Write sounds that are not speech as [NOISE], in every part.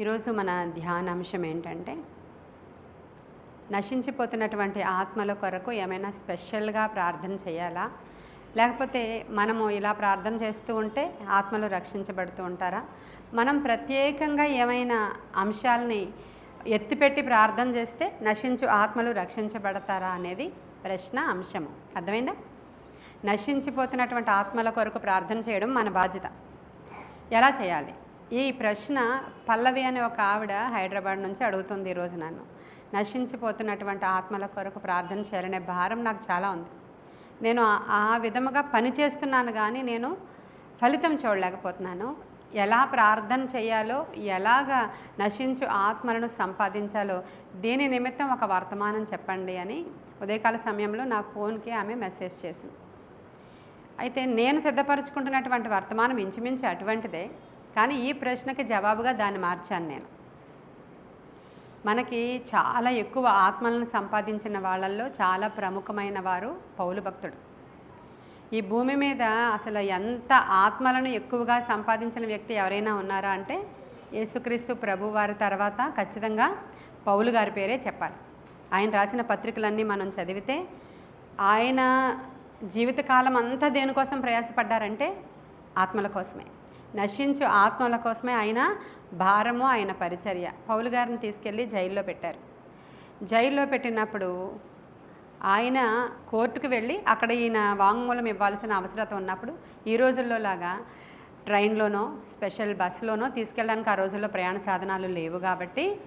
ఈరోజు మన ధ్యానాంశం ఏంటంటే నశించిపోతున్నటువంటి ఆత్మల కొరకు ఏమైనా స్పెషల్గా ప్రార్థన చేయాలా? లేకపోతే మనము ఇలా ప్రార్థన చేస్తూ ఉంటే ఆత్మలు రక్షించబడుతూ ఉంటారా? మనం ప్రత్యేకంగా ఏమైనా అంశాలని ఎత్తిపెట్టి ప్రార్థన చేస్తే నశించు ఆత్మలు రక్షించబడతారా అనేది ప్రశ్న అంశము. అర్థమైందా? నశించిపోతున్నటువంటి ఆత్మల కొరకు ప్రార్థన చేయడం మన బాధ్యత. ఎలా చేయాలి? ఈ ప్రశ్న పల్లవి అనే ఒక ఆవిడ హైదరాబాద్ నుంచి అడుగుతుంది ఈరోజు నన్ను. నశించిపోతున్నటువంటి ఆత్మల కొరకు ప్రార్థన చేయాలనే భారం నాకు చాలా ఉంది. నేను ఆ- విధముగా పని చేస్తున్నాను కానీ నేను ఫలితం చూడలేకపోతున్నాను. ఎలా ప్రార్థన చేయాలో ఎలాగా నశించు ఆత్మలను సంపాదించాలో దీని నిమిత్తం ఒక వర్తమానం చెప్పండి అని ఉదయకాల సమయంలో నా ఫోన్కి ఆమె మెసేజ్ చేసింది. అయితే నేను సిద్ధపరచుకుంటున్నటువంటి వర్తమానం ఇంచుమించు అటువంటిదే. కానీ ఈ ప్రశ్నకి జవాబుగా దాన్ని మార్చాను నేను. మనకి చాలా ఎక్కువ ఆత్మలను సంపాదించిన వాళ్ళల్లో చాలా ప్రముఖమైన వారు పౌలు భక్తుడు. ఈ భూమి మీద అసలు ఎంత ఆత్మలను ఎక్కువగా సంపాదించిన వ్యక్తి ఎవరైనా ఉన్నారా అంటే యేసుక్రీస్తు ప్రభు వారి తర్వాత ఖచ్చితంగా పౌలు గారి పేరే చెప్పాలి. ఆయన రాసిన పత్రికలన్నీ మనం చదివితే ఆయన జీవితకాలం అంతా దేనికోసం ప్రయాసపడ్డారంటే ఆత్మల కోసమే. నశించు ఆత్మల కోసమే ఆయన భారము ఆయన పరిచర్య. పౌలు గారిని తీసుకెళ్ళి జైల్లో పెట్టారు. జైల్లో పెట్టినప్పుడు ఆయన కోర్టుకు వెళ్ళి అక్కడ ఈయన వాంగ్మూలం ఇవ్వాల్సిన అవసరత ఉన్నప్పుడు ఈ రోజుల్లో లాగా ట్రైన్లోనో స్పెషల్ బస్సులోనో తీసుకెళ్ళడానికి ఆ రోజుల్లో ప్రయాణ సాధనాలు లేవు కాబట్టి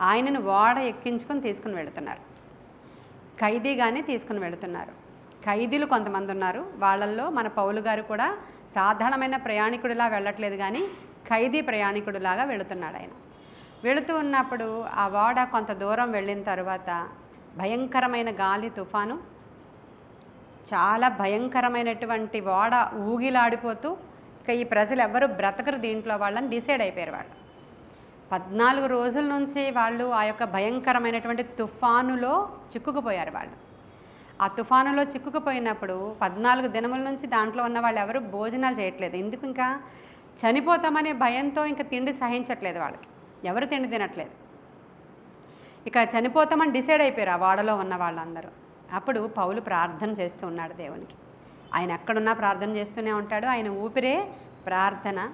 ఆయనను ఓడ ఎక్కించుకొని తీసుకుని వెళుతున్నారు. ఖైదీగానే తీసుకుని వెళుతున్నారు. ఖైదీలు కొంతమంది ఉన్నారు. వాళ్ళల్లో మన పౌలు గారు కూడా సాధారణమైన ప్రయాణికుడిలా వెళ్ళట్లేదు కానీ ఖైదీ ప్రయాణికుడిలాగా వెళుతున్నాడు ఆయన. వెళుతూ ఉన్నప్పుడు ఆ ఓడ కొంత దూరం వెళ్ళిన తర్వాత భయంకరమైన గాలి తుఫాను చాలా భయంకరమైనటువంటి ఓడ ఊగిలాడిపోతూ ఇక ఈ ప్రజలు ఎవ్వరూ బ్రతకరు దీంట్లో వాళ్ళని డిసైడ్ అయిపోయారు వాళ్ళు. పద్నాలుగు రోజుల నుంచి వాళ్ళు ఆ యొక్క భయంకరమైనటువంటి తుఫానులో చిక్కుకుపోయారు వాళ్ళు. ఆ తుఫానులో చిక్కుకుపోయినప్పుడు పద్నాలుగు దినముల నుంచి దాంట్లో ఉన్న వాళ్ళు ఎవరు భోజనాలు చేయట్లేదు. ఎందుకు ఇంకా? చనిపోతామనే భయంతో ఇంకా తిండి సహించట్లేదు వాళ్ళకి. ఎవరు తిండి తినట్లేదు. ఇక చనిపోతామని డిసైడ్ అయిపోయారు ఆ వాడలో ఉన్న వాళ్ళందరూ. అప్పుడు పౌలు ప్రార్థన చేస్తూ ఉన్నాడు దేవునికి. ఆయన ఎక్కడున్నా ప్రార్థన చేస్తూనే ఉంటాడు. ఆయన ఊపిరే ప్రార్థన.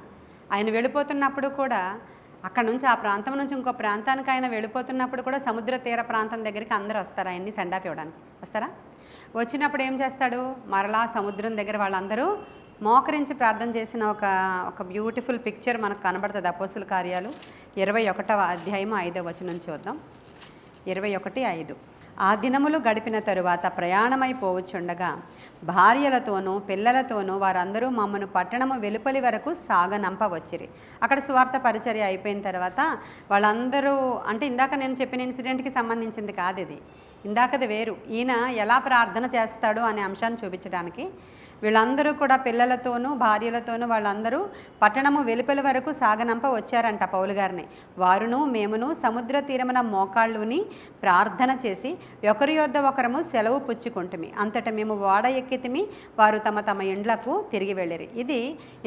ఆయన వెళ్ళిపోతున్నప్పుడు కూడా అక్కడ నుంచి ఆ ప్రాంతం నుంచి ఇంకో ప్రాంతానికి ఆయన వెళ్ళిపోతున్నప్పుడు కూడా సముద్ర తీర ప్రాంతం దగ్గరికి అందరూ వస్తారు. ఆయన్ని సెండాఫ్ ఇవ్వడానికి. వస్తారా? వచ్చినప్పుడు ఏం చేస్తాడు? మరలా సముద్రం దగ్గర వాళ్ళందరూ మోకరించి ప్రార్థన చేసిన ఒక ఒక బ్యూటిఫుల్ పిక్చర్ మనకు కనబడుతుంది అపోసుల కార్యాలు. ఇరవై ఒకటవ అధ్యాయం ఐదవ వచనం చూద్దాం. ఇరవై ఒకటి ఐదు. ఆ దినములు గడిపిన తరువాత ప్రయాణమైపోవచ్చుండగా భార్యలతోనూ పిల్లలతోనూ వారందరూ మమ్మను పట్టణము వెలుపలి వరకు సాగనంపవచ్చిరి. అక్కడ స్వార్థ పరిచర్య అయిపోయిన తర్వాత వాళ్ళందరూ అంటే ఇందాక నేను చెప్పిన ఇన్సిడెంట్కి సంబంధించింది కాదు ఇది. ఇందాకది వేరు. ఈయన ఎలా ప్రార్థన చేస్తాడు అనే అంశాన్ని చూపించడానికి వీళ్ళందరూ కూడా పిల్లలతోనూ భార్యలతోనూ వాళ్ళందరూ పట్టణము వెలుపలి వరకు సాగనంప వచ్చారంట పౌలు గారిని. వారును మేమును సముద్ర తీరమున మోకాళ్ళుని ప్రార్థన చేసి ఒకరి యొద్ద ఒకరము సెలవు పుచ్చుకుంటుమి. అంతట మేము ఓడ ఎక్కితిమి వారు తమ తమ ఇండ్లకు తిరిగి వెళ్ళారు. ఇది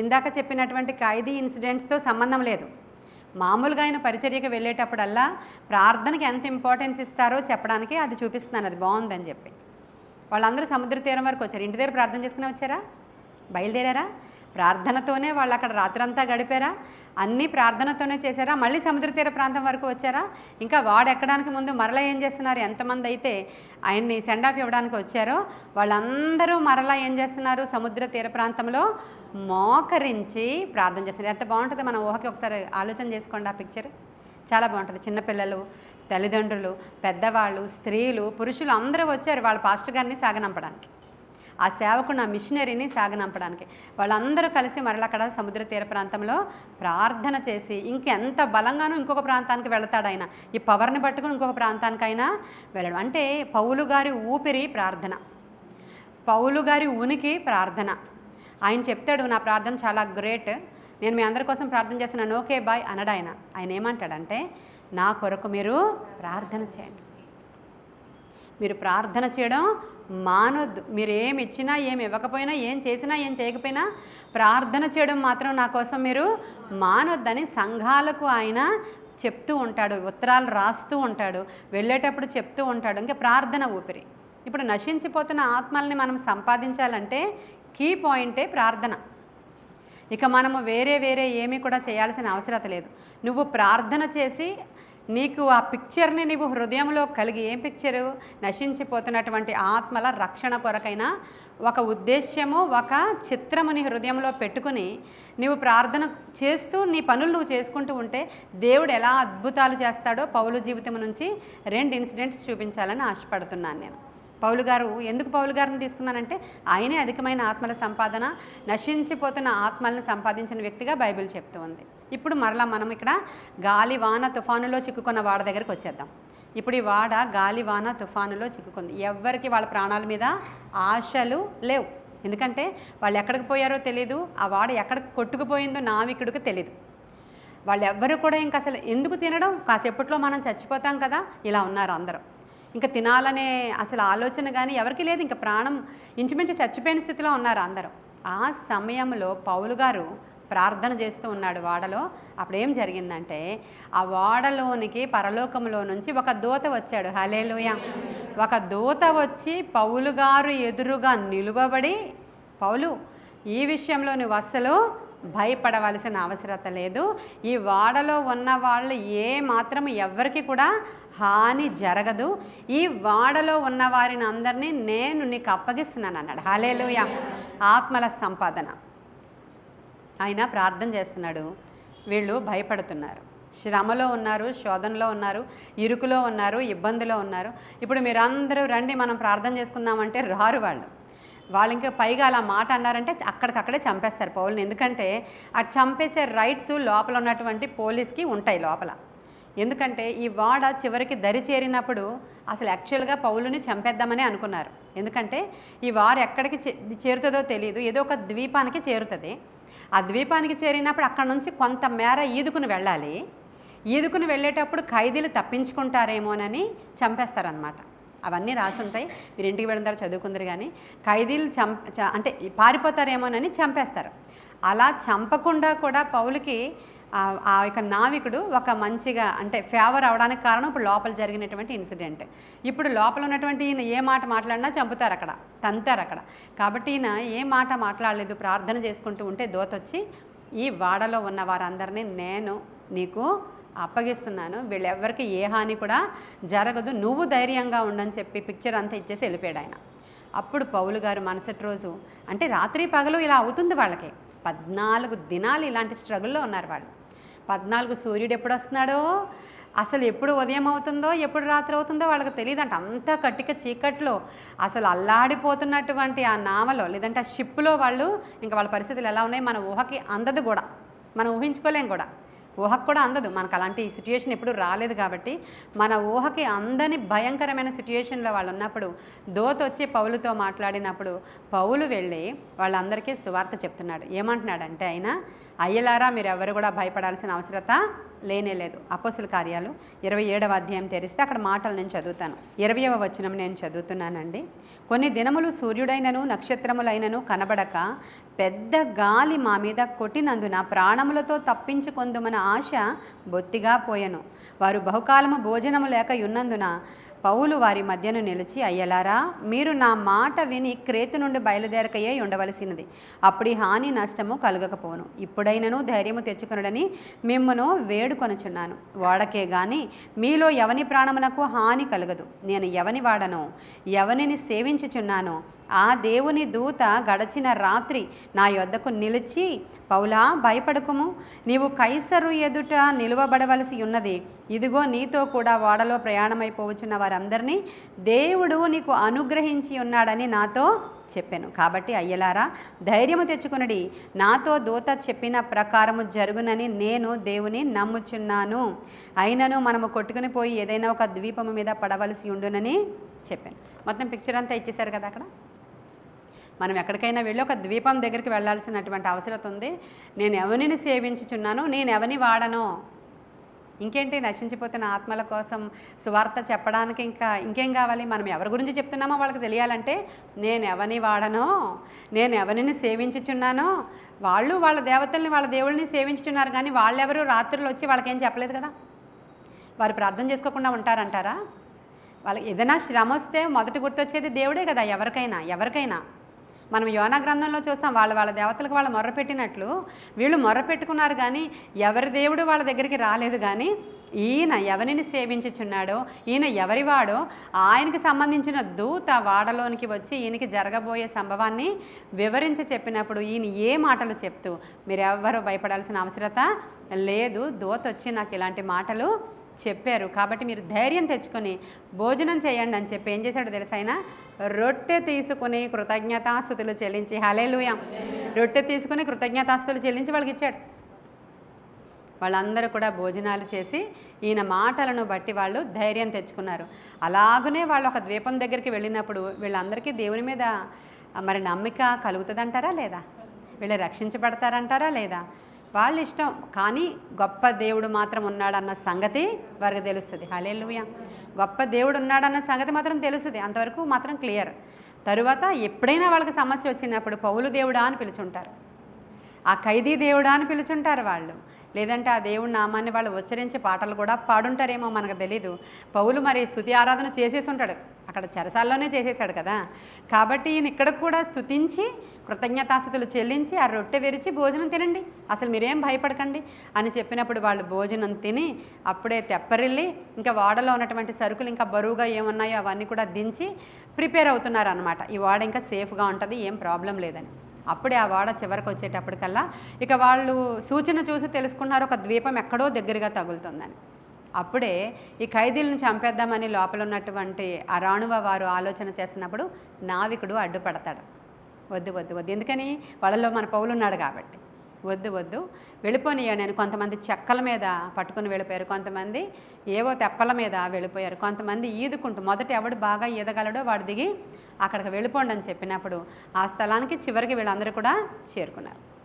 ఇందాక చెప్పినటువంటి ఖైదీ ఇన్సిడెంట్స్తో సంబంధం లేదు. మామూలుగా ఆయన పరిచర్యకు వెళ్ళేటప్పుడల్లా ప్రార్థనకి ఎంత ఇంపార్టెన్స్ ఇస్తారో చెప్పడానికి అది చూపిస్తున్నాను. అది బాగుందని చెప్పి. వాళ్ళందరూ సముద్ర తీరం వరకు వచ్చారు. ఇంటి దగ్గర ప్రార్థన చేసుకుని వచ్చారా? బయలుదేరారా? ప్రార్థనతోనే వాళ్ళు అక్కడ రాత్రంతా గడిపారా? అన్నీ ప్రార్థనతోనే చేశారా? మళ్ళీ సముద్ర తీర ప్రాంతం వరకు వచ్చారా? ఇంకా వాడు ఎక్కడానికి ముందు మరలా ఏం చేస్తున్నారు? ఎంతమంది అయితే ఆయన్ని సెండ్ ఆఫ్ ఇవ్వడానికి వచ్చారో వాళ్ళందరూ మరలా ఏం చేస్తున్నారు? సముద్ర తీర ప్రాంతంలో మోకరించి ప్రార్థన చేస్తున్నారు. ఎంత బాగుంటుంది? మన ఊహకి ఒకసారి ఆలోచన చేసుకోండి ఆ పిక్చర్ చాలా బాగుంటుంది. చిన్నపిల్లలు తల్లిదండ్రులు పెద్దవాళ్ళు స్త్రీలు పురుషులు అందరూ వచ్చారు వాళ్ళ పాస్టర్ గారిని సాగనంపడానికి. ఆ సేవకుని ఆ మిషనరీని సాగనంపడానికి. వాళ్ళందరూ కలిసి మరలా అక్కడ సముద్ర తీర ప్రాంతంలో ప్రార్థన చేసి ఇంకెంత బలంగానూ ఇంకొక ప్రాంతానికి వెళతాడు ఆయన. ఈ పవర్ని పట్టుకుని ఇంకొక ప్రాంతానికైనా వెళ్ళడం. అంటే పౌలు గారి ఊపిరి ప్రార్థన. పౌలు గారి ఉనికి ప్రార్థన. ఆయన చెప్తాడు నా ప్రార్థన చాలా గ్రేట్. నేను మీ అందరి కోసం ప్రార్థన చేస్తున్నాను. ఓకే బాయ్ అనడాయన ఆయన. ఆయన ఏమంటాడంటే నా కొరకు మీరు ప్రార్థన చేయండి. మీరు ప్రార్థన చేయడం మానొద్దు. మీరు ఏమి ఇచ్చినా ఏమి ఇవ్వకపోయినా ఏం చేసినా ఏం చేయకపోయినా ప్రార్థన చేయడం మాత్రం నా కోసం మీరు మానొద్దని సంఘాలకు ఆయన చెప్తూ ఉంటాడు ఉత్తరాలు రాస్తూ ఉంటాడు వెళ్ళేటప్పుడు చెప్తూ ఉంటాడు. ఇంకా ప్రార్థన ఊపిరి. ఇప్పుడు నశించిపోతున్న ఆత్మల్ని మనం సంపాదించాలంటే కీ పాయింటే ప్రార్థన. ఇక మనము వేరే వేరే ఏమీ కూడా చేయాల్సిన అవసరత లేదు. నువ్వు ప్రార్థన చేసి నీకు ఆ పిక్చర్ని నీవు హృదయంలో కలిగి ఏం పిక్చరు నశించిపోతున్నటువంటి ఆత్మల రక్షణ కొరకైన ఒక ఉద్దేశ్యము ఒక చిత్రము నీ హృదయంలో పెట్టుకుని నీవు ప్రార్థన చేస్తూ నీ పనులు నువ్వు చేసుకుంటూ ఉంటే దేవుడు ఎలా అద్భుతాలు చేస్తాడో పౌలు జీవితం నుంచి రెండు ఇన్సిడెంట్స్ చూపించాలని ఆశపడుతున్నాను నేను. పౌలు గారు ఎందుకు పౌలు గారిని తీసుకున్నానంటే ఆయనే అధికమైన ఆత్మల సంపాదన నశించిపోతున్న ఆత్మలను సంపాదించిన వ్యక్తిగా బైబిల్ చెప్తూ ఉంది. ఇప్పుడు మరలా మనం ఇక్కడ గాలి వాన తుఫానులో చిక్కుకున్న వాడ దగ్గరికి వచ్చేద్దాం. ఇప్పుడు ఈ వాడ గాలి వాన తుఫానులో చిక్కుకుంది. ఎవ్వరికి వాళ్ళ ప్రాణాల మీద ఆశలు లేవు. ఎందుకంటే వాళ్ళు ఎక్కడికి పోయారో తెలియదు ఆ వాడ ఎక్కడికి కొట్టుకుపోయిందో నావికుడికి తెలియదు వాళ్ళు ఎవ్వరు కూడా ఇంకా అసలు ఎందుకు తినడం? కాసేపట్లో మనం చచ్చిపోతాం కదా? ఇలా ఉన్నారు అందరూ. ఇంకా తినాలనే అసలు ఆలోచన కానీ ఎవరికి లేదు. ఇంకా ప్రాణం ఇంచుమించు చచ్చిపోయిన స్థితిలో ఉన్నారు అందరూ. ఆ సమయంలో పౌలు గారు ప్రార్థన చేస్తూ ఉన్నాడు వాడలో. అప్పుడు ఏం జరిగిందంటే ఆ వాడలోనికి పరలోకంలో నుంచి ఒక దూత వచ్చాడు. హలేలుయ ఒక దూత వచ్చి పౌలు గారు ఎదురుగా నిలువబడి పౌలు ఈ విషయంలో నువ్వు అస్సలు భయపడవలసిన అవసరత లేదు. ఈ వాడలో ఉన్న వాళ్ళు ఏ మాత్రం ఎవరికి కూడా హాని జరగదు. ఈ వాడలో ఉన్న వారిని అందరినీ నేను నీకు అప్పగిస్తున్నాను అన్నాడు. హాలేలుయ ఆత్మల సంపాదన. ఆయన ప్రార్థన చేస్తున్నాడు. వీళ్ళు భయపడుతున్నారు. శ్రమలో ఉన్నారు శోధనలో ఉన్నారు ఇరుకులో ఉన్నారు ఇబ్బందిలో ఉన్నారు. ఇప్పుడు మీరందరూ రండి మనం ప్రార్థన చేసుకుందామంటే రారు వాళ్ళు. వాళ్ళు ఇంకా పైగా అలా మాట అన్నారంటే అక్కడికక్కడే చంపేస్తారు పౌల్ని. ఎందుకంటే అటు చంపేసే రైట్స్ లోపల ఉన్నటువంటి పోలీస్కి ఉంటాయి లోపల. ఎందుకంటే ఈ వాడ చివరికి దరి చేరినప్పుడు అసలు యాక్చువల్గా పౌలుని చంపేద్దామని అనుకున్నారు. ఎందుకంటే ఈ వారు ఎక్కడికి చే- చేరుతుందో తెలియదు ఏదో ఒక ద్వీపానికి చేరుతుంది. ఆ ద్వీపానికి చేరినప్పుడు అక్కడ నుంచి కొంత మేర ఈదుకుని వెళ్ళాలి. ఈదుకుని వెళ్ళేటప్పుడు ఖైదీలు తప్పించుకుంటారేమోనని చంపేస్తారనమాట అవన్నీ రాసుంటాయి. మీరు ఇంటికి వెళ్ళిన తర్వాత చదువుకుందరు కానీ ఖైదీలు చంప చ- అంటే పారిపోతారేమోనని చంపేస్తారు. అలా చంపకుండా కూడా పౌలుకి ఆ- యొక్క నావికుడు ఒక మంచిగా అంటే ఫేవర్ అవడానికి కారణం ఇప్పుడు లోపల జరిగినటువంటి ఇన్సిడెంట్ ఇప్పుడు లోపల ఉన్నటువంటి ఈయన ఏ మాట మాట్లాడినా చంపుతారు అక్కడ తంతారు అక్కడ. కాబట్టి ఈయన ఏ మాట మాట్లాడలేదు ప్రార్థన చేసుకుంటూ ఉంటే దోతొచ్చి ఈ వాడలో ఉన్న వారందరినీ నేను నీకు అప్పగిస్తున్నాను వీళ్ళెవ్వరికి ఏ హాని కూడా జరగదు నువ్వు ధైర్యంగా ఉండని చెప్పి పిక్చర్ అంతా ఇచ్చేసి వెళ్ళిపోయాడు ఆయన. అప్పుడు పౌలు గారు మనసటి రోజు అంటే రాత్రి పగలు ఇలా అవుతుంది వాళ్ళకి. పద్నాలుగు దినాలు ఇలాంటి స్ట్రగుల్లో ఉన్నారు వాళ్ళు. పద్నాలుగు సూర్యుడు ఎప్పుడు వస్తున్నాడో? అసలు ఎప్పుడు ఉదయం అవుతుందో ఎప్పుడు రాత్రి అవుతుందో వాళ్ళకి తెలియదంట. అంతా కట్టిక చీకట్లో అసలు అల్లాడిపోతున్నటువంటి ఆ నావలో లేదంటే ఆ షిప్లో వాళ్ళు ఇంకా వాళ్ళ పరిస్థితులు ఎలా ఉన్నాయి? మన ఊహకి అందదు కూడా. మనం ఊహించుకోలేం కూడా. ఊహకు కూడా అందదు. మనకు అలాంటి సిట్యుయేషన్ ఎప్పుడు రాలేదు కాబట్టి మన ఊహకి అందని భయంకరమైన సిట్యుయేషన్లో వాళ్ళు ఉన్నప్పుడు దోత వచ్చి పౌలుతో మాట్లాడినప్పుడు పౌలు వెళ్ళి వాళ్ళందరికీ సువార్త చెప్తున్నాడు. ఏమంటున్నాడంటే ఆయన అయ్యలారా మీరు ఎవరు కూడా భయపడాల్సిన అవసరత లేనే లేదు. అపోసుల కార్యాలు ఇరవై ఏడవ అధ్యాయం తెరిస్తే అక్కడ మాటలు నేను చదువుతాను. ఇరవయవ వచనం నేను చదువుతున్నానండి. కొన్ని దినములు సూర్యుడైనను నక్షత్రములైనను కనబడక పెద్ద గాలి మా మీద కొట్టినందున ప్రాణములతో తప్పించుకొందుమన ఆశ బొత్తిగా పోయెను. వారు బహుకాలము భోజనము లేక ఉన్నందున పౌలు వారి మధ్యను నిలిచి అయ్యలారా మీరు నా మాట విని క్రేతు నుండి బయలుదేరకయే ఉండవలసినది. అప్పుడు హాని నష్టము కలగకపోను ఇప్పుడైనను ధైర్యము తెచ్చుకునడని మిమ్మను వేడుకొనుచున్నాను. వాడకే గాని మీలో ఎవని ప్రాణమునకు హాని కలగదు. నేను ఎవని వాడను? ఎవనిని సేవించుచున్నానో? ఆ దేవుని దూత గడచిన రాత్రి నా యొద్దకు నిలిచి పౌలా భయపడకుము. నీవు కైసరు ఎదుట నిలువబడవలసి ఉన్నది. ఇదిగో నీతో కూడా వాడలో ప్రయాణమైపోవచ్చున్న వారందరినీ దేవుడు నీకు అనుగ్రహించి ఉన్నాడని నాతో చెప్పాను. కాబట్టి అయ్యలారా ధైర్యము తెచ్చుకునడి. నాతో దూత చెప్పిన ప్రకారము జరుగునని నేను దేవుని నమ్ముచున్నాను. అయినను మనము కొట్టుకుని పోయి ఏదైనా ఒక ద్వీపము మీద పడవలసి ఉండునని చెప్పాను. మొత్తం పిక్చర్ అంతా ఇచ్చేశారు కదా అక్కడ? మనం ఎక్కడికైనా వెళ్ళి ఒక ద్వీపం దగ్గరికి వెళ్ళాల్సినటువంటి అవసరం ఉంది. నేను ఎవరిని సేవించుచున్నాను నేను ఎవరిని వాడను ఇంకేంటి నశించిపోతున్న ఆత్మల కోసం సువార్త చెప్పడానికి ఇంకా ఇంకేం కావాలి? మనం ఎవరి గురించి చెప్తున్నామో వాళ్ళకి తెలియాలంటే నేను ఎవరిని వాడనో నేను ఎవరిని సేవించుచున్నానో వాళ్ళు వాళ్ళ దేవతల్ని వాళ్ళ దేవుళ్ళని సేవించుచున్నారు కానీ వాళ్ళెవరు రాత్రులు వచ్చి వాళ్ళకేం చెప్పలేదు కదా? వారు ప్రార్థన చేసుకోకుండా ఉంటారంటారా? వాళ్ళకి ఏదైనా శ్రమ వస్తే మొదటి గుర్తొచ్చేది దేవుడే కదా ఎవరికైనా ఎవరికైనా. మనం యోనా గ్రంథంలో చూస్తాం వాళ్ళ వాళ్ళ దేవతలకు వాళ్ళు మొర్రపెట్టినట్లు వీళ్ళు మొర్రపెట్టుకున్నారు కానీ ఎవరి దేవుడు వాళ్ళ దగ్గరికి రాలేదు కానీ ఈయన ఎవరిని సేవించుచున్నాడో ఈయన ఎవరివాడో ఆయనకి సంబంధించిన దూత వాడలోనికి వచ్చి ఈయనకి జరగబోయే సంభవాన్ని వివరించి చెప్పినప్పుడు ఈయన ఏ మాటలు చెప్తూ మీరు భయపడాల్సిన అవసరత లేదు దూత వచ్చి నాకు ఇలాంటి మాటలు చెప్పారు. కాబట్టి మీరు ధైర్యం తెచ్చుకొని భోజనం చేయండి అని చెప్పి ఏం చేశాడో తెలుసైనా రొట్టె తీసుకుని కృతజ్ఞతాస్థుతులు చెల్లించి హలేలుయ రొట్టె తీసుకుని కృతజ్ఞతాస్థుతులు చెల్లించి వాళ్ళకి ఇచ్చాడు. వాళ్ళందరూ కూడా భోజనాలు చేసి ఈయన మాటలను బట్టి వాళ్ళు ధైర్యం తెచ్చుకున్నారు. అలాగనే వాళ్ళు ఒక ద్వీపం దగ్గరికి వెళ్ళినప్పుడు వీళ్ళందరికీ దేవుని మీద మరి నమ్మిక కలుగుతుందంటారా లేదా? వీళ్ళు రక్షించబడతారంటారా లేదా? వాళ్ళ ఇష్టం కానీ గొప్ప దేవుడు మాత్రం ఉన్నాడన్న సంగతి వారికి తెలుస్తుంది. హలేలుయ గొప్ప దేవుడు ఉన్నాడన్న సంగతి మాత్రం తెలుస్తుంది. అంతవరకు మాత్రం క్లియర్. తరువాత ఎప్పుడైనా వాళ్ళకి సమస్య వచ్చినప్పుడు పౌలు దేవుడా అని పిలుచుంటారు. ఆ ఖైదీ దేవుడా అని పిలుచుంటారు వాళ్ళు. లేదంటే ఆ దేవుడి నామాన్ని వాళ్ళు ఉచ్చరించే పాటలు కూడా పాడుంటారేమో మనకు తెలీదు. పౌలు మరి స్థుతి ఆరాధన చేసేసి ఉంటాడు అక్కడ చెరసాల్లోనే చేసేసాడు కదా. కాబట్టి ఈయన ఇక్కడ కూడా స్థుతించి కృతజ్ఞతాస్థుతులు చెల్లించి ఆ రొట్టె విరిచి భోజనం తినండి. అసలు మీరేం భయపడకండి అని చెప్పినప్పుడు వాళ్ళు భోజనం తిని అప్పుడే తెప్పరిల్లి ఇంకా వాడలో ఉన్నటువంటి సరుకులు ఇంకా బరువుగా ఏమున్నాయో అవన్నీ కూడా దించి ప్రిపేర్ అవుతున్నారు అనమాట ఈ వాడ ఇంకా సేఫ్గా ఉంటుంది ఏం ప్రాబ్లం లేదని. అప్పుడే ఆ వాడ చివరికి వచ్చేటప్పటికల్లా ఇక వాళ్ళు సూచన చూసి తెలుసుకున్నారు ఒక ద్వీపం ఎక్కడో దగ్గరగా తగులుతుందని. అప్పుడే ఈ ఖైదీలను చంపేద్దామని లోపల ఉన్నటువంటి ఆ రాణువ వారు ఆలోచన చేస్తున్నప్పుడు నావికుడు అడ్డుపడతాడు. వద్దు వద్దు వద్దు. ఎందుకని? వాళ్ళలో మన పౌలు ఉన్నాడు కాబట్టి. వద్దు వద్దు. వెళ్ళిపోనియా నేను. కొంతమంది చెక్కల మీద పట్టుకుని వెళ్ళిపోయారు. కొంతమంది ఏవో తెప్పల మీద వెళ్ళిపోయారు. కొంతమంది ఈదుకుంటూ మొదట ఎవడు బాగా ఈదగలడో వాడు దిగి అక్కడికి వెళ్ళిపోండి అని చెప్పినప్పుడు ఆ స్థలానికి చివరికి వీళ్ళందరూ కూడా చేరుకున్నారు.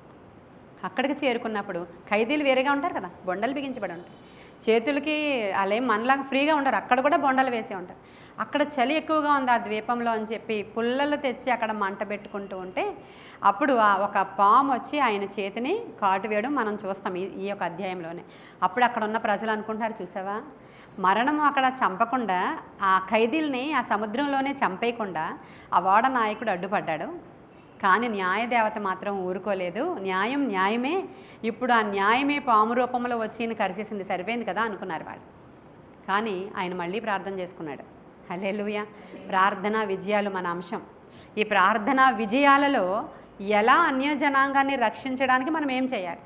అక్కడికి చేరుకున్నప్పుడు ఖైదీలు వేరేగా ఉంటారు కదా బొండలు బిగించబడి ఉంటాయి చేతులకి వాళ్ళేం మనలాగా ఫ్రీగా ఉంటారు అక్కడ కూడా బొండలు వేసే ఉంటారు. అక్కడ చలి ఎక్కువగా ఉంది ఆ ద్వీపంలో అని చెప్పి పుల్లలు తెచ్చి అక్కడ మంట పెట్టుకుంటూ ఉంటే అప్పుడు ఆ ఒక పాము వచ్చి ఆయన చేతిని కాటు వేయడం మనం చూస్తాం ఈ ఈ యొక్క అధ్యాయంలోనే. అప్పుడు అక్కడ ఉన్న ప్రజలు అనుకుంటారు చూసావా? మరణం అక్కడ చంపకుండా ఆ ఖైదీల్ని ఆ సముద్రంలోనే చంపేయకుండా ఆ వాడ నాయకుడు అడ్డుపడ్డాడు. కానీ న్యాయదేవత మాత్రం ఊరుకోలేదు. న్యాయం న్యాయమే. ఇప్పుడు ఆ న్యాయమే పాము రూపంలో వచ్చి కరిచేసింది సరిపోయింది కదా అనుకున్నారు వాళ్ళు. కానీ ఆయన మళ్ళీ ప్రార్థన చేసుకున్నాడు. హలేలుయ ప్రార్థన విజయాలు మన అంశం. ఈ ప్రార్థన విజయాలలో ఎలా అన్యజనాంగాన్ని రక్షించడానికి మనం ఏం చేయాలి?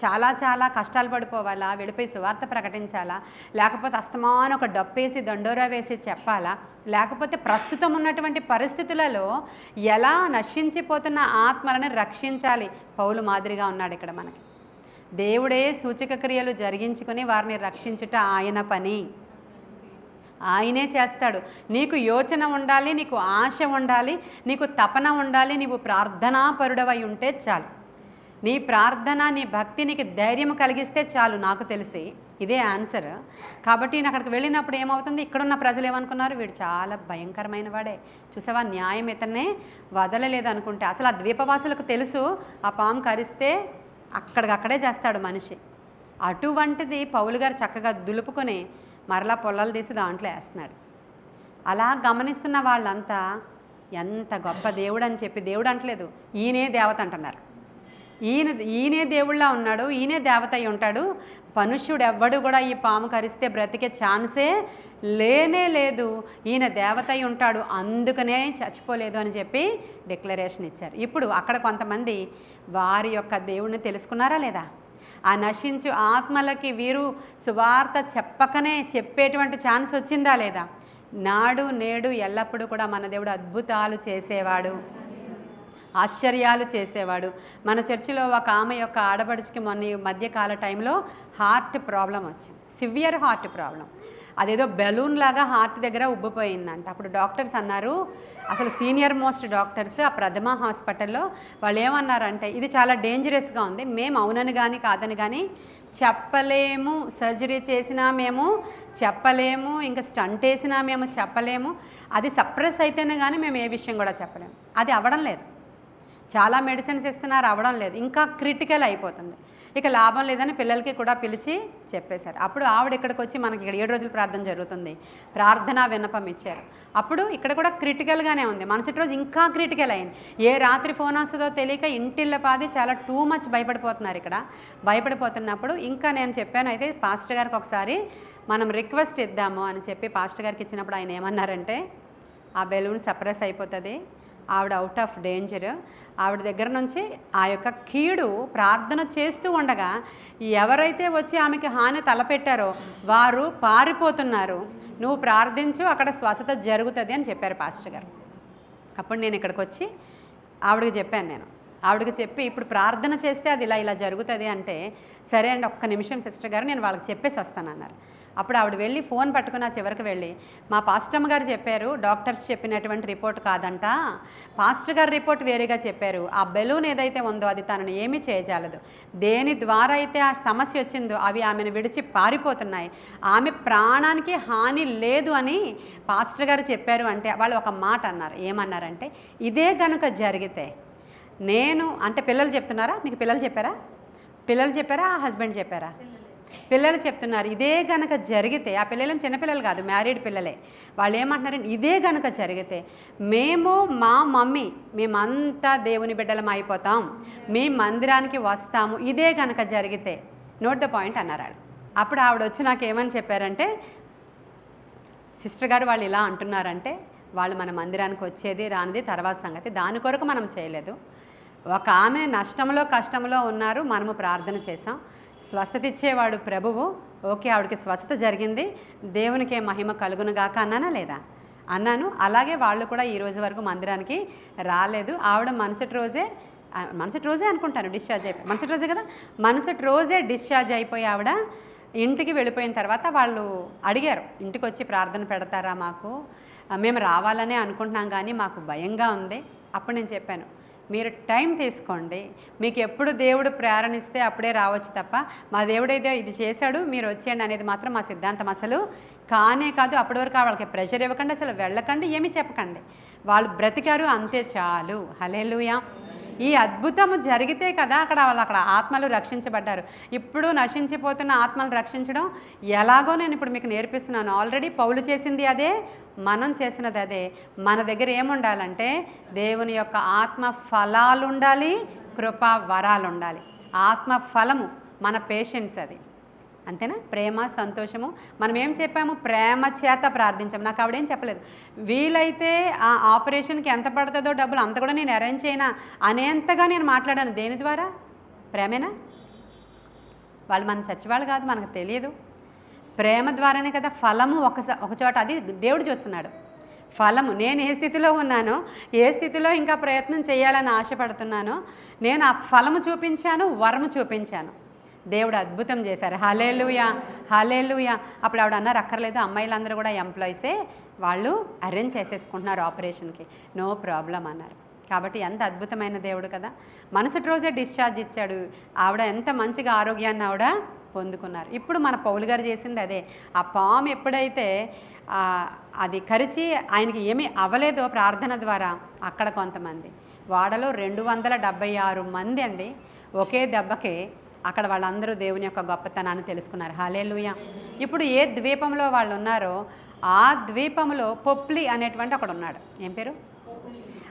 చాలా చాలా కష్టాలు పడిపోవాలా వెళ్ళిపోయి సువార్త ప్రకటించాలా లేకపోతే అస్తమానం ఒక డప్పేసి దండోరా వేసి చెప్పాలా లేకపోతే ప్రస్తుతం ఉన్నటువంటి పరిస్థితులలో ఎలా నశించిపోతున్న ఆత్మలను రక్షించాలి? పౌలు మాదిరిగా ఉన్నాడు ఇక్కడ మనకి. దేవుడే సూచక క్రియలు జరిగించుకొని వారిని రక్షించుట ఆయన పని. ఆయనే చేస్తాడు. నీకు యోచన ఉండాలి నీకు ఆశ ఉండాలి నీకు తపన ఉండాలి నీవు ప్రార్థనాపరుడవై ఉంటే చాలు. నీ ప్రార్థన నీ భక్తి నీకు ధైర్యం కలిగిస్తే చాలు నాకు తెలిసి. ఇదే ఆన్సర్. కాబట్టి నేను అక్కడికి వెళ్ళినప్పుడు ఏమవుతుంది? ఇక్కడున్న ప్రజలు ఏమనుకున్నారు? వీడు చాలా భయంకరమైన వాడే. చూసావా? న్యాయం ఇతన్నే వదలలేదు అనుకుంటే అసలు ఆ ద్వీపవాసులకు తెలుసు ఆ పాము కరిస్తే అక్కడికక్కడే చేస్తాడు మనిషి. అటువంటిది పౌలు గారు చక్కగా దులుపుకొని మరలా పొలాలు తీసి దాంట్లో వేస్తున్నాడు. అలా గమనిస్తున్న వాళ్ళంతా ఎంత గొప్ప దేవుడు అని చెప్పి దేవుడు అంటలేదు. ఈయనే దేవత అంటున్నారు. ఈయన ఈయనే దేవుళ్ళ ఉన్నాడు ఈయనే దేవత అయి ఉంటాడు. మనుష్యుడు ఎవ్వడు కూడా ఈ పాము కరిస్తే బ్రతికే ఛాన్సే లేనే లేదు. ఈయన దేవత అయి ఉంటాడు అందుకనే చచ్చిపోలేదు అని చెప్పి డిక్లరేషన్ ఇచ్చారు. ఇప్పుడు అక్కడ కొంతమంది వారి యొక్క దేవుడిని తెలుసుకున్నారా లేదా? ఆ నశించు ఆత్మలకి వీరు సువార్త చెప్పకనే చెప్పేటువంటి ఛాన్స్ వచ్చిందా లేదా? నాడు నేడు ఎల్లప్పుడూ కూడా మన దేవుడు అద్భుతాలు చేసేవాడు. ఆశ్చర్యాలు చేసేవాడు. మన చర్చిలో ఒక ఆమె యొక్క ఆడపడుచుకి మొన్న ఈ మధ్యకాల టైంలో హార్ట్ ప్రాబ్లం వచ్చింది. Severe heart problem. అదేదో బెలూన్ లాగా హార్ట్ దగ్గర ఉబ్బిపోయిందంట. అప్పుడు డాక్టర్స్ అన్నారు అసలు సీనియర్ మోస్ట్ డాక్టర్స్ ఆ ప్రథమ హాస్పిటల్లో వాళ్ళు ఏమన్నారంటే ఇది చాలా డేంజరస్గా ఉంది. మేము అవునని కానీ కాదని కానీ చెప్పలేము. సర్జరీ చేసినా మేము చెప్పలేము. ఇంకా స్టంట్ వేసినా మేము చెప్పలేము. అది సప్రెస్ అయితేనే కానీ మేము ఏ విషయం కూడా చెప్పలేము. అది అవ్వడం లేదు. చాలా మెడిసిన్స్ ఇస్తున్నారు రావడం లేదు. ఇంకా క్రిటికల్ అయిపోతుంది. ఇక లాభం లేదని పిల్లలకి కూడా పిలిచి చెప్పేశారు. అప్పుడు ఆవిడ ఇక్కడికి వచ్చి మనకి ఇక్కడ ఏడు రోజులు ప్రార్థన జరుగుతుంది. ప్రార్థన విన్నపం ఇచ్చారు. అప్పుడు ఇక్కడ కూడా క్రిటికల్గానే ఉంది. మరుసటి రోజు ఇంకా క్రిటికల్ అయింది. ఏ రాత్రి ఫోన్ వస్తుందో తెలియక ఇంటిళ్ళ పాది చాలా టూ మచ్ భయపడిపోతున్నారు ఇక్కడ. భయపడిపోతున్నప్పుడు ఇంకా నేను చెప్పాను అయితే పాస్టర్ గారికి ఒకసారి మనం రిక్వెస్ట్ ఇద్దాము అని చెప్పి పాస్టర్ గారికి ఇచ్చినప్పుడు ఆయన ఏమన్నారంటే ఆ బెలూన్ సప్రెస్ అయిపోతుంది. ఆవిడ అవుట్ ఆఫ్ డేంజర్ ఆవిడ దగ్గర నుంచి ఆ యొక్క కీడు ప్రార్థన చేస్తూ ఉండగా ఎవరైతే వచ్చి ఆమెకి హాని తలపెట్టారో వారు పారిపోతున్నారు. నువ్వు ప్రార్థించు అక్కడ స్వస్థత జరుగుతుంది అని చెప్పారు పాస్టర్ గారు. అప్పుడు నేను ఇక్కడికి వచ్చి ఆవిడకి చెప్పాను నేను. ఆవిడకి చెప్పి ఇప్పుడు ప్రార్థన చేస్తే అది ఇలా ఇలా జరుగుతుంది అంటే సరే అండి ఒక్క నిమిషం సిస్టర్ గారు నేను వాళ్ళకి చెప్పేసి వస్తానన్నారు. అప్పుడు ఆవిడ వెళ్ళి ఫోన్ పట్టుకున్న చివరికి వెళ్ళి మా పాస్టమ్ గారు చెప్పారు డాక్టర్స్ చెప్పినటువంటి రిపోర్ట్ కాదంట. పాస్టర్ గారు రిపోర్ట్ వేరేగా చెప్పారు. ఆ బెలూన్ ఏదైతే ఉందో అది తనను ఏమీ చేయజాలదు. దేని ద్వారా అయితే ఆ సమస్య వచ్చిందో అవి ఆమెను విడిచి పారిపోతున్నాయి. ఆమె ప్రాణానికి హాని లేదు అని పాస్టర్ గారు చెప్పారు అంటే వాళ్ళు ఒక మాట అన్నారు. ఏమన్నారంటే ఇదే కనుక జరిగితే నేను అంటే పిల్లలు చెప్తున్నారా? మీకు పిల్లలు చెప్పారా? పిల్లలు చెప్పారా? హస్బెండ్ చెప్పారా? పిల్లలు చెప్తున్నారు ఇదే గనక జరిగితే ఆ పిల్లలేం చిన్నపిల్లలు కాదు మ్యారీడ్ పిల్లలే. వాళ్ళు ఏమంటున్నారంటే ఇదే గనక జరిగితే మేము మా మమ్మీ మేమంతా దేవుని బిడ్డలం అయిపోతాం. మీ మందిరానికి వస్తాము. ఇదే గనక జరిగితే. నోట్ ద పాయింట్ అన్నారు అప్పుడు ఆవిడ వచ్చి నాకు ఏమని చెప్పారంటే సిస్టర్ గారు వాళ్ళు ఇలా అంటున్నారంటే వాళ్ళు మన మందిరానికి వచ్చేది రానిది తర్వాత సంగతి. దాని కొరకు మనం చేయలేదు. ఒక ఆమె నష్టంలో కష్టంలో ఉన్నారు. మనము ప్రార్థన చేసాం స్వస్థత ఇచ్చేవాడు ప్రభువు. ఓకే ఆవిడకి స్వస్థత జరిగింది. దేవునికే మహిమ కలుగునుగాక అన్నానా లేదా? అన్నాను. అలాగే వాళ్ళు కూడా ఈ రోజు వరకు మందిరానికి రాలేదు. ఆవిడ మరుసటి రోజే ఆ, మరుసటి రోజే అనుకుంటాను డిశ్చార్జ్ అయిపోయి మరుసటి రోజే కదా? మరుసటి రోజే డిశ్చార్జ్ అయిపోయి ఆవిడ ఇంటికి వెళ్ళిపోయిన తర్వాత వాళ్ళు అడిగారు ఇంటికి వచ్చి ప్రార్థన పెడతారా మాకు? మేము రావాలనే అనుకుంటున్నాం కానీ మాకు భయంగా ఉంది. అప్పుడు నేను చెప్పాను మీరు టైం తీసుకోండి. మీకు ఎప్పుడు దేవుడు ప్రేరణిస్తే అప్పుడే రావచ్చు తప్ప మా దేవుడైతే ఇది చేశాడు మీరు వచ్చేయండి అనేది మాత్రం మా సిద్ధాంతం అసలు కానే కాదు. అప్పటి వరకు వాళ్ళకి ప్రెషర్ ఇవ్వకండి అసలు వెళ్ళకండి ఏమీ చెప్పకండి. వాళ్ళు బ్రతికారు అంతే చాలు. హలేలుయా ఈ అద్భుతము జరిగితే కదా అక్కడ వాళ్ళు అక్కడ ఆత్మలు రక్షించబడ్డారు. ఇప్పుడు నశించిపోతున్న ఆత్మలు రక్షించడం ఎలాగో నేను ఇప్పుడు మీకు నేర్పిస్తున్నాను. ఆల్రెడీ పౌలు చేసింది అదే మనం చేసినది అదే. మన దగ్గర ఏముండాలంటే దేవుని యొక్క ఆత్మ ఫలాలు ఉండాలి కృపా వరాలు ఉండాలి ఆత్మ ఫలము మన పేషెన్స్ అది. అంతేనా? ప్రేమ సంతోషము. మనం ఏం చెప్పాము? ప్రేమ చేత ప్రార్థించాము. నాకు ఆవిడేం చెప్పలేదు. వీలైతే ఆ ఆపరేషన్కి ఎంత పడుతుందో డబ్బులు అంత కూడా నేను అరేంజ్ చేయనా అనేంతగా నేను మాట్లాడాను. దేని ద్వారా? ప్రేమేనా? వాళ్ళు మన చచ్చివాళ్ళు కాదు మనకు తెలియదు ప్రేమ ద్వారానే కదా ఫలము ఒక ఒక చోట. అది దేవుడు చూస్తున్నాడు. ఫలము. నేను ఏ స్థితిలో ఉన్నానో ఏ స్థితిలో ఇంకా ప్రయత్నం చేయాలని ఆశపడుతున్నానో నేను ఆ ఫలము చూపించాను వరము చూపించాను. దేవుడు అద్భుతం చేశారు. హలేలుయా హలేలుయా అప్పుడు ఆవిడ అన్నారు అక్కర్లేదు అమ్మాయిలందరూ కూడా ఎంప్లాయీసే. వాళ్ళు అరేంజ్ చేసేసుకుంటున్నారు ఆపరేషన్కి. నో ప్రాబ్లం అన్నారు. కాబట్టి ఎంత అద్భుతమైన దేవుడు కదా. మనసటి రోజే డిశ్చార్జ్ ఇచ్చాడు. ఆవిడ ఎంత మంచిగా ఆరోగ్యాన్ని ఆవిడ పొందుకున్నారు. ఇప్పుడు మన పౌలు గారు చేసింది అదే. ఆ పాము ఎప్పుడైతే అది కరిచి ఆయనకి ఏమీ అవ్వలేదో ప్రార్థన ద్వారా అక్కడ కొంతమంది. వాడలో రెండు వందల డెబ్బై ఆరు మంది అండి. ఒకే దెబ్బకి అక్కడ వాళ్ళందరూ దేవుని యొక్క గొప్పతనాన్ని తెలుసుకున్నారు. హాలేలుయ ఇప్పుడు ఏ ద్వీపంలో వాళ్ళు ఉన్నారో ఆ ద్వీపంలో పొప్లి అనేటువంటి ఒకడు ఉన్నాడు. ఏం పేరు?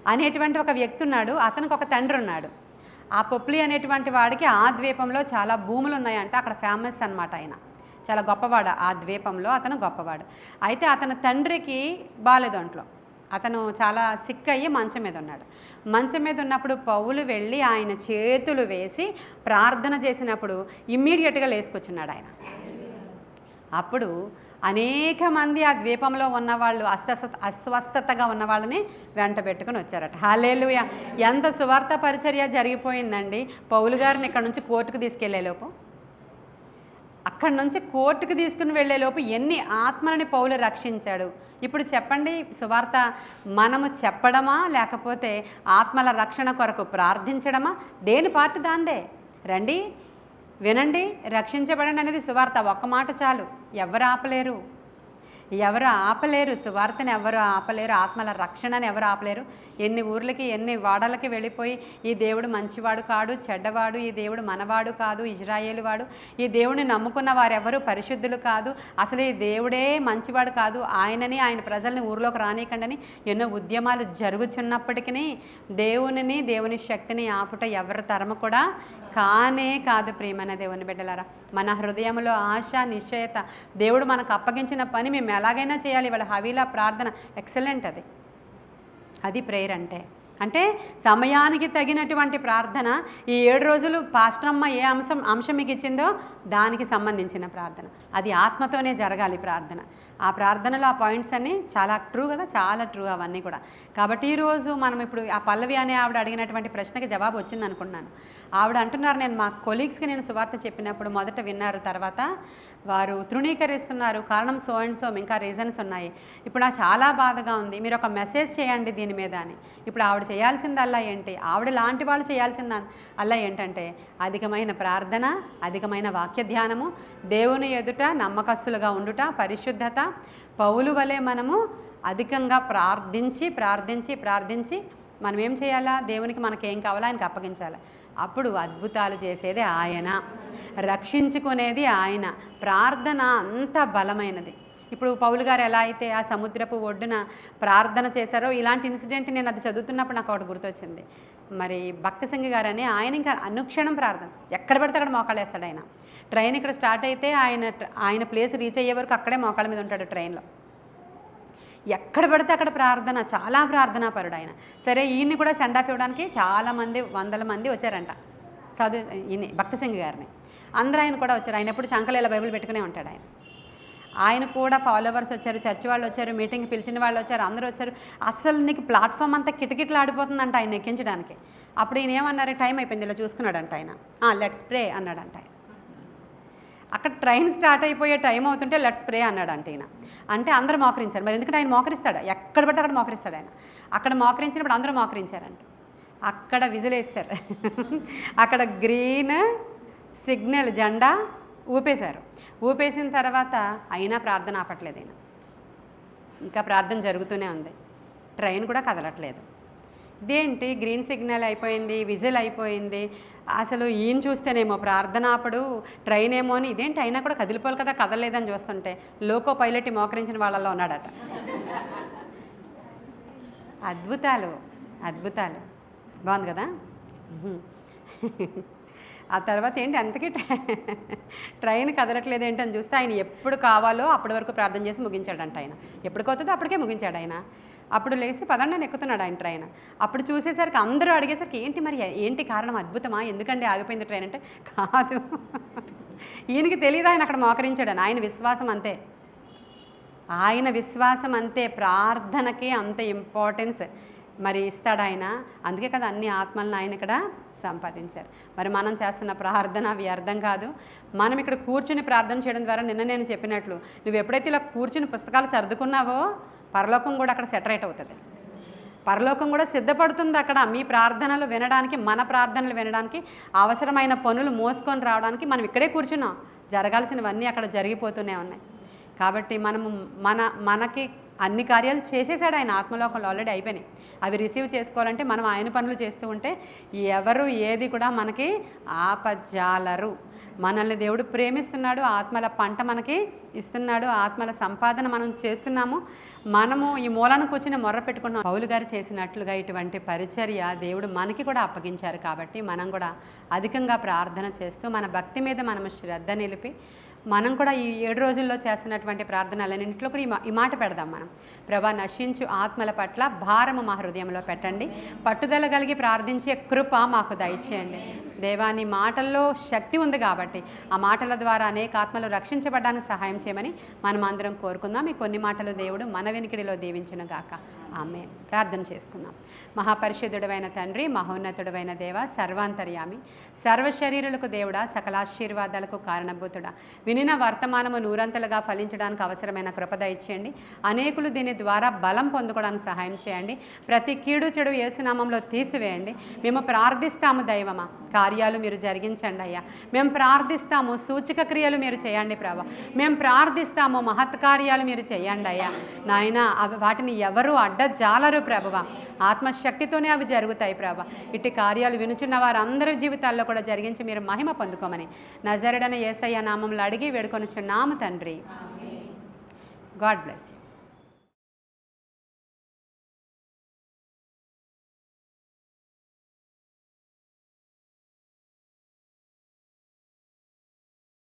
అనేటువంటి ఒక వ్యక్తి ఉన్నాడు. అతనికి ఒక తండ్రి ఉన్నాడు. ఆ పొప్లి అనేటువంటి వాడికి ఆ ద్వీపంలో చాలా భూములు ఉన్నాయంట. అక్కడ ఫేమస్ అనమాట ఆయన. చాలా గొప్పవాడు ఆ ద్వీపంలో. అతను గొప్పవాడు. అయితే అతని తండ్రికి బాలేదు ఒంట్లో అతను చాలా సిక్ అయ్యి మంచం మీద ఉన్నాడు. మంచం మీద ఉన్నప్పుడు పౌలు వెళ్ళి ఆయన చేతులు వేసి ప్రార్థన చేసినప్పుడు ఇమ్మీడియట్గా లేసుకొచ్చున్నాడు ఆయన. అప్పుడు అనేక మంది ఆ ద్వీపంలో ఉన్నవాళ్ళు అస్వస్థ అస్వస్థతగా ఉన్న వాళ్ళని వెంట పెట్టుకుని వచ్చారట. హాలేలుయ! ఎంత సువార్త పరిచర్య జరిగిపోయిందండి. పౌలు గారిని ఇక్కడ నుంచి కోర్టుకు తీసుకెళ్ళేలోపు అక్కడి నుంచి కోర్టుకు తీసుకుని వెళ్ళేలోపు ఎన్ని ఆత్మలని పౌలు రక్షించాడు? ఇప్పుడు చెప్పండి సువార్త మనము చెప్పడమా? లేకపోతే ఆత్మల రక్షణ కొరకు ప్రార్థించడమా? దేని పార్ట్ దాందే రండి వినండి రక్షించబడండి అనేది సువార్త. ఒక్క మాట చాలు. ఎవరు ఆపలేరు. ఎవరు ఆపలేరు. సువార్తని ఎవరు ఆపలేరు. ఆత్మల రక్షణని ఎవరు ఆపలేరు. ఎన్ని ఊర్లకి ఎన్ని వాడలకి వెళ్ళిపోయి ఈ దేవుడు మంచివాడు కాడు చెడ్డవాడు ఈ దేవుడు మనవాడు కాదు ఇజ్రాయేలు వాడు. ఈ దేవుడిని నమ్ముకున్న వారెవరు? పరిశుద్ధులు కాదు. అసలు ఈ దేవుడే మంచివాడు కాదు. ఆయనని ఆయన ప్రజల్ని ఊర్లోకి రానికండని ఎన్నో ఉద్యమాలు జరుగుచున్నప్పటికీ దేవునిని దేవుని శక్తిని ఆపుట ఎవరి తరము కూడా కానే కాదు ప్రియమైన దేవుని బిడ్డలారా. మన హృదయంలో ఆశ నిశ్చయత. దేవుడు మనకు అప్పగించిన పని మేము ఎలాగైనా చేయాలి వాళ్ళ హవీలా ప్రార్థన. ఎక్సలెంట్ అది. అది ప్రేయర్ అంటే. అంటే సమయానికి తగినటువంటి ప్రార్థన ఈ ఏడు రోజులు పాస్టరమ్మ ఏ అంశం అంశం మీకు ఇచ్చిందో దానికి సంబంధించిన ప్రార్థన. అది ఆత్మతోనే జరగాలి ప్రార్థన. ఆ ప్రార్థనలో ఆ పాయింట్స్ అన్నీ చాలా ట్రూ కదా చాలా ట్రూ అవన్నీ కూడా. కాబట్టి ఈరోజు మనం ఇప్పుడు ఆ పల్లవి అనే ఆవిడ అడిగినటువంటి ప్రశ్నకి జవాబు వచ్చింది అనుకున్నాను ఆవిడ అంటున్నారు నేను మా కొలీగ్స్కి నేను సువార్త చెప్పినప్పుడు మొదట విన్నారు తర్వాత వారు తృణీకరిస్తున్నారు. కారణం సో అండ్ సో ఇంకా రీజన్స్ ఉన్నాయి. ఇప్పుడు నాకు చాలా బాధగా ఉంది. మీరు ఒక మెసేజ్ చేయండి దీని మీద అని. ఇప్పుడు ఆవిడ చేయాల్సిందల్లా ఏంటి? ఆవిడ లాంటి వాళ్ళు చేయాల్సింద? అల్లా ఏంటంటే అధికమైన ప్రార్థన అధికమైన వాక్య ధ్యానము దేవుని ఎదుట నమ్మకస్తులుగా ఉండుట పరిశుద్ధత పౌలు వలె మనము అధికంగా ప్రార్థించి ప్రార్థించి ప్రార్థించి మనం ఏం చేయాలా? దేవునికి మనకి ఏం కావాలో? ఆయనకి అప్పగించాలి? అప్పుడు అద్భుతాలు చేసేది ఆయన. రక్షించుకునేది ఆయన. ప్రార్థన అంత బలమైనది. ఇప్పుడు పౌలు గారు ఎలా అయితే ఆ సముద్రపు ఒడ్డున ప్రార్థన చేశారో ఇలాంటి ఇన్సిడెంట్ నేను అది చదువుతున్నప్పుడు నాకు ఒకటి గుర్తొచ్చింది. మరి భక్త సింగ్ గారని ఆయన ఇంకా అనుక్షణం ప్రార్థన ఎక్కడ పడితే అక్కడ మోకాళ్ళేస్తాడు వేస్తాడు ఆయన. ట్రైన్ ఇక్కడ స్టార్ట్ అయితే ఆయన ఆయన ప్లేస్ రీచ్ అయ్యే వరకు అక్కడే మోకాళ్ళ మీద ఉంటాడు ట్రైన్లో. ఎక్కడ పడితే అక్కడ ప్రార్థన చాలా ప్రార్థనా పరుడు ఆయన. సరే ఈయన్ని కూడా సెండ్ ఆఫ్ ఇవ్వడానికి చాలామంది వందల మంది వచ్చారంట. చదువు ఈయన భక్త సింగ్ గారిని. అందరూ ఆయన కూడా వచ్చారు. ఆయన ఎప్పుడు చంకలేల బైబిల్ పెట్టుకునే ఉంటాడు ఆయన. ఆయన కూడా ఫాలోవర్స్ వచ్చారు చర్చ్ వాళ్ళు వచ్చారు మీటింగ్ పిలిచిన వాళ్ళు వచ్చారు అందరూ వచ్చారు. అసలు నీకు ప్లాట్ఫామ్ అంతా కిటకిట్లు ఆడిపోతుందంట ఆయన ఎక్కించడానికి. అప్పుడు ఈయన ఏమన్నారు టైం అయిపోయింది ఇలా చూసుకున్నాడంట ఆయన. లెట్స్ ప్రే అన్నాడంట ఆయన. అక్కడ ట్రైన్ స్టార్ట్ అయిపోయే టైం అవుతుంటే లెట్స్ ప్రే అన్నాడు ఈయన. అంటే అందరూ మోకరించారు. మరి ఎందుకంటే ఆయన మోకరిస్తాడు? ఎక్కడ పడితే అక్కడ మోకరిస్తాడు ఆయన. అక్కడ మోకరించినప్పుడు అందరూ మోకరించారంట. అక్కడ విజిలేస్తారు. [LAUGHS] అక్కడ గ్రీన్ సిగ్నల్ జెండా ఊపేశారు. ఊపేసిన తర్వాత అయినా ప్రార్థన ఆపట్లేదు ఆయన ఇంకా ప్రార్థన జరుగుతూనే ఉంది. ట్రైన్ కూడా కదలట్లేదు. ఇదేంటి? గ్రీన్ సిగ్నల్ అయిపోయింది విజిల్ అయిపోయింది. అసలు ఈయన చూస్తేనేమో ప్రార్థన అప్పుడు ట్రైన్ ఏమో అని ఇదేంటి? అయినా కూడా కదిలిపోవాలి కదా కదలలేదని చూస్తుంటే. లోకో పైలట్ మోకరించిన వాళ్ళలో ఉన్నాడట. అద్భుతాలు అద్భుతాలు. బాగుంది కదా? ఆ తర్వాత ఏంటి అంతకీ ట్రైన్ కదలట్లేదు ఏంటి అని చూస్తే ఆయన ఎప్పుడు కావాలో అప్పటి వరకు ప్రార్థన చేసి ముగించాడంట ఆయన. ఎప్పుడు అవుతుందో అప్పటికే ముగించాడు ఆయన. అప్పుడు లేచి పదండి ఎక్కుతున్నాడు ఆయన ట్రైన్. అప్పుడు చూసేసరికి అందరూ అడిగేసరికి ఏంటి మరి ఏంటి కారణం అద్భుతమా? ఎందుకండి ఆగిపోయింది ట్రైన్ అంటే కాదు. ఈయనకి తెలియదు ఆయన అక్కడ మోకరించాడని. ఆయన విశ్వాసం అంతే. ఆయన విశ్వాసం అంతే. ప్రార్థనకి అంత ఇంపార్టెన్స్ మరి ఇస్తాడు ఆయన. అందుకే కదా అన్ని ఆత్మలను ఆయన ఇక్కడ సంపాదించారు. మరి మనం చేస్తున్న ప్రార్థన అర్థం కాదు. మనం ఇక్కడ కూర్చుని ప్రార్థన చేయడం ద్వారా నిన్న నేను చెప్పినట్లు నువ్వు ఎప్పుడైతే ఇలా కూర్చుని పుస్తకాలు సర్దుకున్నావో పరలోకం కూడా అక్కడ సెటరేట్ అవుతుంది. పరలోకం కూడా సిద్ధపడుతుంది అక్కడ. మీ ప్రార్థనలు వినడానికి మన ప్రార్థనలు వినడానికి అవసరమైన పనులు మోసుకొని రావడానికి మనం ఇక్కడే కూర్చున్నాం. జరగాల్సినవన్నీ అక్కడ జరిగిపోతూనే ఉన్నాయి. కాబట్టి మనము మన మనకి అన్ని కార్యాలు చేసేసాడు ఆయన. ఆత్మలోకంలో ఆల్రెడీ అయిపోయినాయి. అవి రిసీవ్ చేసుకోవాలంటే మనం ఆయన పనులు చేస్తూ ఉంటే ఎవరు ఏది కూడా మనకి ఆపజాలరు. మనల్ని దేవుడు ప్రేమిస్తున్నాడు ఆత్మల పంట మనకి ఇస్తున్నాడు ఆత్మల సంపాదన మనం చేస్తున్నాము. మనము ఈ మూలానికి కూర్చుని మొర్ర పెట్టుకున్నాం పౌలు గారు చేసినట్లుగా ఇటువంటి పరిచర్య దేవుడు మనకి కూడా అప్పగించారు కాబట్టి మనం కూడా అధికంగా ప్రార్థన చేస్తూ మన భక్తి మీద మనము శ్రద్ధ నిలిపి మనం కూడా ఈ ఏడు రోజుల్లో చేస్తున్నటువంటి ప్రార్థనలన్నింటిలో కూడా ఈ మాట పెడదాం మనం. ప్రభా నశించు ఆత్మల పట్ల భారము మా హృదయంలో పెట్టండి. పట్టుదల కలిగి ప్రార్థించే కృప మాకు దయచేయండి. దేవాని మాటల్లో శక్తి ఉంది కాబట్టి ఆ మాటల ద్వారా అనేక ఆత్మలు రక్షించబడడానికి సహాయం చేయమని మనం అందరం కోరుకుందాం. ఈ కొన్ని మాటలు దేవుడు మన వెనుకడిలో దీవించిన గాక. ఆమె ప్రార్థన చేసుకుందాం. మహాపరిశుద్ధుడైన తండ్రి మహోన్నతుడైన దేవ సర్వాంతర్యామి. సర్వ శరీరులకు దేవుడా సకలాశీర్వాదాలకు కారణభూతుడా. వినిన వర్తమానము నూరంతలుగా ఫలించడానికి అవసరమైన కృపద ఇచ్చేయండి అనేకులు దీని ద్వారా బలం పొందుకోవడానికి సహాయం చేయండి. ప్రతి కీడు చెడు యేసునామంలో తీసివేయండి. మేము ప్రార్థిస్తాము దైవమా. కార్యాలు మీరు జరిగించండి అయ్యా. మేము ప్రార్థిస్తాము సూచక క్రియలు మీరు చేయండి ప్రభా. మేము ప్రార్థిస్తాము మహత్ కార్యాలు మీరు చేయండి అయ్యా. నాయన అవి వాటిని ఎవరు అడ్డజాలరు ప్రభువ. ఆత్మశక్తితోనే అవి జరుగుతాయి ప్రభా. ఇట్టి కార్యాలు వినుచున్న వారందరి జీవితాల్లో కూడా జరిగించి మీరు మహిమ పొందుకోమని. నజరడన ఏసయ్య నామంలో అడిగి వేడుకొనుచున్నాము తండ్రి. God bless you.